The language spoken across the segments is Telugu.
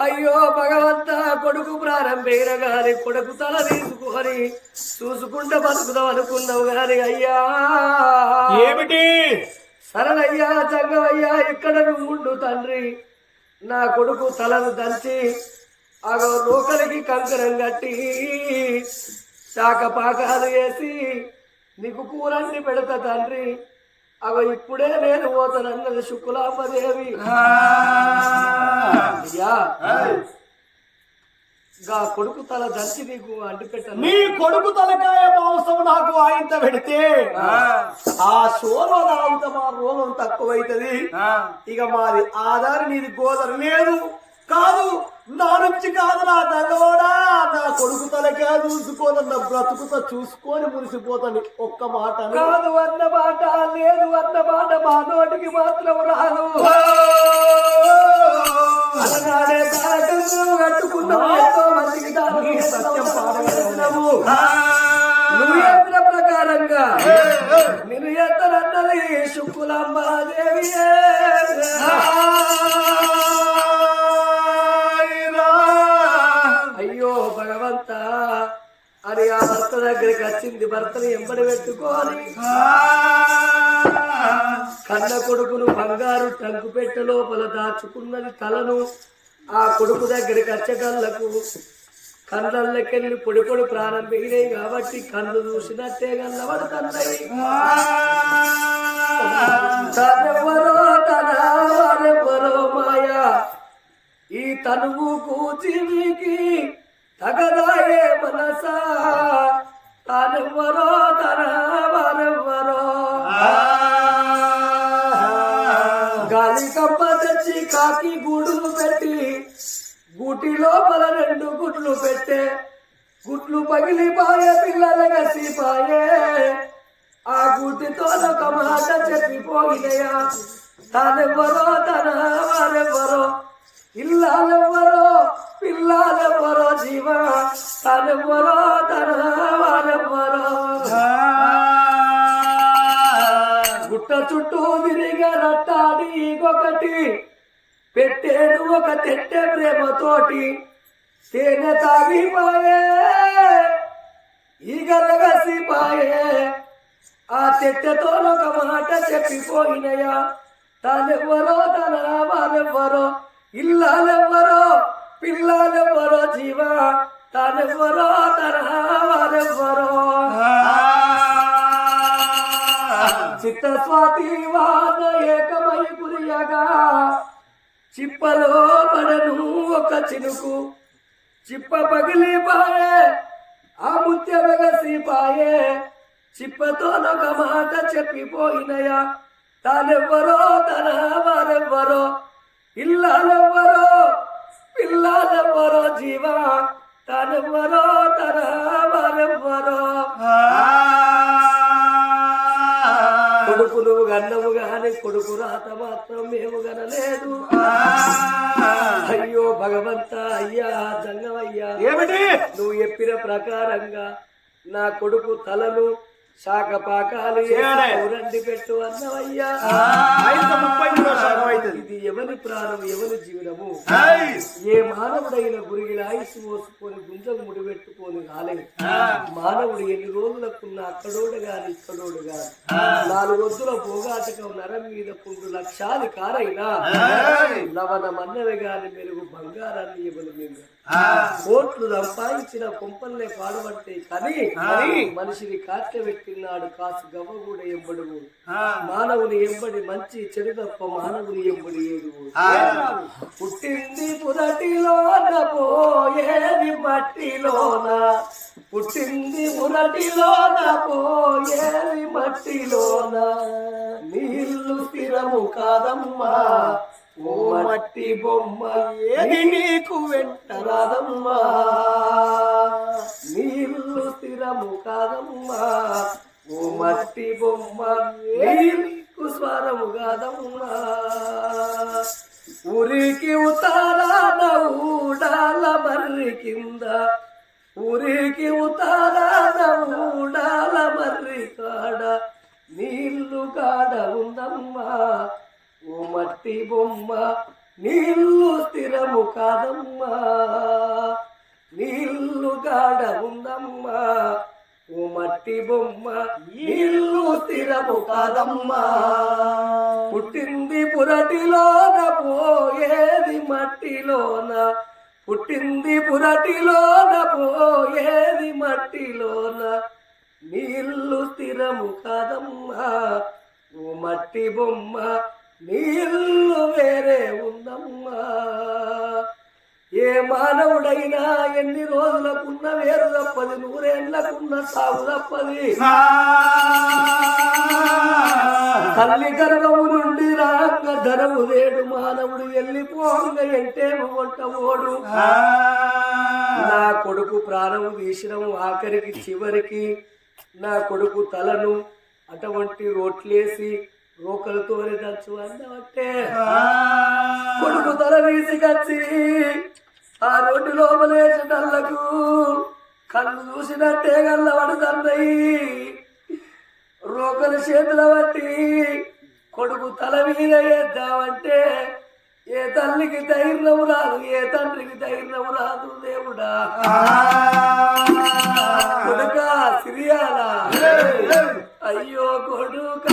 అయ్యో భగవంత కొడుకు ప్రారంభైన గాని కొడుకు తల తీసుకొని చూసుకుంటే బతుకుదాం అనుకున్నావు గాని అయ్యా. ఏమిటి? సరళయ్యా చంగవయ్యా ఇక్కడ నువ్వుండు తండ్రి. నా కొడుకు తలను దంచి ఆ లోకలికి కంకణం కట్టి శాఖ పాకాలు వేసి నీకు కూరన్ని పెడతా తండ్రి. అగో ఇప్పుడే నేను పోతానన్నది శుక్లాంబదేవి గా కొడుకు తల దంచి నీకు అంటి పెట్టను. నీ కొడుకు తలకాయ మాంసం నాకు ఆయంత పెడితే ఆ. షోలో తాగుత మా రోగం తక్కువైతది. ఇక మాది ఆధార్ నీది గోదర లేదు. కాదు నా నుంచి కాదు నా తగోడా నా కొడుకు తలకాయ చూసుకోనన్న బ్రతుకుతో చూసుకొని మురిసిపోతాను. ఒక్క మాట. కాదు అన్న మాట లేదు అన్న మాట మా నోటికి మాత్రం రాదు. తారకం కట్టుకున్నాము ఎంతో మందికి సత్యం చెప్పిన ప్రకారంగా నేను ఎత్తనన్నది శుక్లాంబాదేవి అయ్యో భర్త దగ్గరికి వచ్చింది భర్తని ఎంబడి పెట్టుకోని. కన్న కొడుకును బంగారు టంకు పెట్టె లోపల దాచుకున్నది తలను ఆ కొడుకు దగ్గరికి వచ్చేటళ్ళకు కళ్ళకెళ్ళి పొడి పొడి ప్రారంభించినాయి కాబట్టి కళ్ళు చూసినట్టే కన్నబడుతున్నాయి తనెవరో తన వారెవరో మాయా. ఈ తనువు కూచివికి తగదాయే మనసా. తానెవ్వరో తన వారెవ్వరో గాలి కప్ప తెచ్చి కాకి గూడు పెట్టి గుటి లోపల రెండు గుడ్లు పెట్టే గుడ్లు పగిలిపాయే పిల్లల గసిపాయే ఆ గుటితో ఒక మాట చెప్పిపోయినయా తానెవ్వరో తన వారెవ్వరో ఇల్లాలెవ్వరో పిల్లలు తానెవ్వరో తన వారెవ్వరో గుట్ట చుట్టూ తిరిగా రట్టాడి ఒకటి పెట్టేను ఒక తెట్టె ప్రేమతోటి. తేనె తాగిపాయే ఈగలగసిపాయే ఆ తెట్టెతో ఒక మాట చెప్పిపోయినయా తానెవ్వరో తన వారెవ్వరో పిల్లాలెవ్వరో జీవ తానెవ్వరో తన వారెవ్వరో చిత్త స్వాతి వాన ఏకమై కురియగా చిప్పలో పడను ఒక చినుకు. చిప్ప పగిలిపాయే ఆ ముత్యమగసిపాయే చిప్పతో ఒక మాట చెప్పిపోయినయా? తానెవ్వరో తన వారెవ్వరో ఇల్లాలెవ్వరో పిల్లాలెవ్వరో జీవ తానెవ్వరో తన వారెవ్వరో కొడుకులు గన్నము గాని కొడుకు రాత మాత్రం మేము గనలేదు. అయ్యో భగవంత అయ్యా జంగమయ్యా. ఏమిటి? నువ్వు చెప్పిన ప్రకారంగా నా కొడుకు తలను శాఖ పాకాలు. రండి పెట్టు అన్నవయ్యా. ఇది ఎవరి ప్రాణం ఎవరి జీవనము! ఏ మానవుడైన గురిగిన ఆయుసు మోసుకొని గుంజం ముడిపెట్టుకొని రాలేదు. మానవుడు ఎన్ని రోజులకున్న అక్కడోడు గాని ఇక్కడోడు గాని నాలుగు వద్దుల పోగాటకం నరం మీద పుండు లక్షాది కారైనా లవణ మన్నవి గాని మెరుగు బంగారాన్ని ఇవ్వను మేము. కోట్లు సంపాదించిన కొంపల్లే పాడబట్టే కానీ మనిషిని కాట్యబెట్టినాడు కాసు గవ్వ కూడా ఎంబడు మానవుని ఎంబడి మంచి చెడు తప్ప మానవుని ఎంబడి పుట్టింది పురటిలోన పోయేది మట్టిలోన. పుట్టింది పురటిలోన పోయేది మట్టిలోన. నీళ్ళు స్థిరము కాదమ్మా. ఓ మట్టి బొమ్మ ఏది? నీకు వెంట రాదమ్మా. నీళ్ళు స్థిరము కాదమ్మా. ఓ మట్టి బొమ్మ నీకు ప్రాణము కాదమ్మా. ఊరికి ఉతారాన ఊడాల మర్రి కింద. ఊరికి ఉతారాన ఊడాల మర్రి కాడ. నీళ్ళు కాడ ఉందమ్మా. ఓ మట్టి బొమ్మ నీళ్ళు స్థిరము కాదమ్మా. నీళ్ళు గాడ ఉందమ్మా. ఓ మట్టి బొమ్మ నీళ్ళు స్థిరము కాదమ్మా. పుట్టింది పురటిలోన పోయేది మట్టిలోన. పుట్టింది పురటిలోన పోయేది మట్టిలోన. నీళ్ళు స్థిరము కాదమ్మా. ఓ మట్టి బొమ్మ నీళ్ళు వేరే ఉందమ్మా. ఏ మానవుడైనా ఎన్ని రోజులకున్న వేరు తప్పది నూరేళ్ళకున్న సాగు తప్పది. తల్లి గర్భము నుండి రాంగ ధనము లేడు మానవుడు వెళ్ళిపోంగ ఎంటేము వంట ఓడు. నా కొడుకు ప్రాణము తీసినము ఆఖరికి చివరికి నా కొడుకు తలను అటువంటి రోట్లేసి రోకలతోనే దంచు అన్నవంటే కొడుకు తల తీసుకొచ్చి ఆ రోడ్డు లోపలేసేటల్లకు కళ్ళు చూసినట్టే గల్లవాడు తండ్రి రోకలు చేతుల బట్టి కొడుకు తల మీద వేద్దామంటే ఏ తల్లికి ధైర్యం రాదు ఏ తండ్రికి ధైర్యం రాదు దేవుడా. కొడుక సిరియాల? అయ్యో కొడుక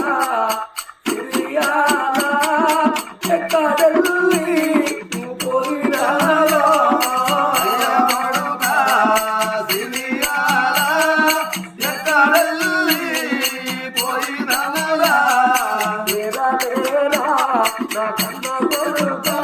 కన్న కొడుక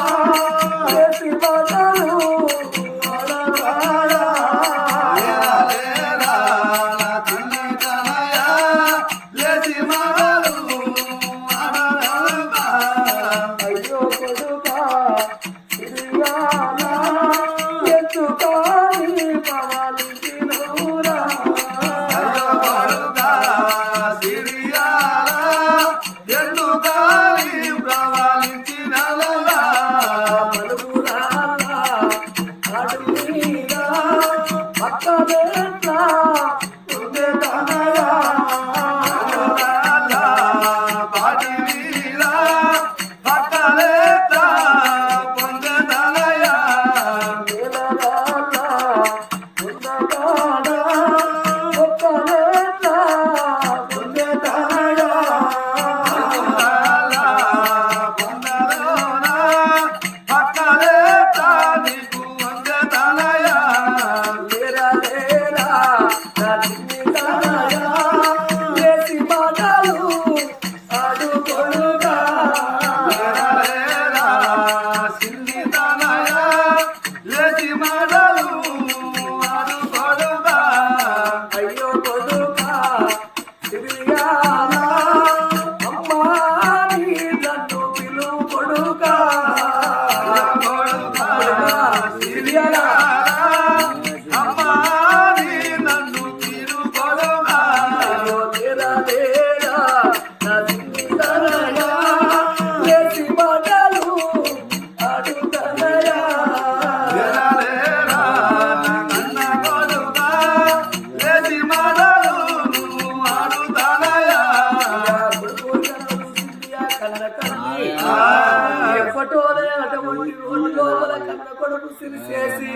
సిరిసేసి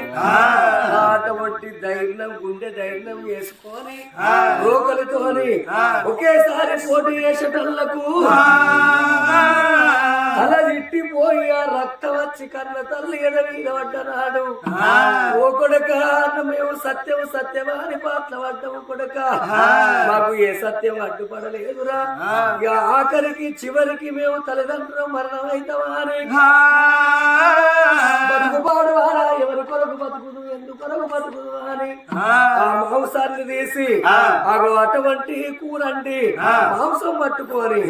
అటువంటి ధైర్యం గుండె ధైర్యం వేసుకొని రోగులతోని ఒకేసారి పోటీ చేసేటోళ్ళకు తల తిట్టిపోయి ఆ రక్తం వచ్చి కన్న తల్లి ఎద మీద పడ్డనాడు. ఓ కొడక మేము సత్యం సత్యమా అని పాటలు పడ్డాము కొడక. మాకు ఏ సత్యం అడ్డుపడలేదురా. ఇక ఆఖరికి చివరికి మేము తల్లిదండ్రులు మరణం అవుతామా అని. బతుకుబాడు వారా ఎవరి కొరకు బతుకుదు ఎందుకు కొరకు బతుకుదు అని. ఆ. మాంసాన్ని తీసి అటువంటి కూరండి. మాంసం పట్టుకొని.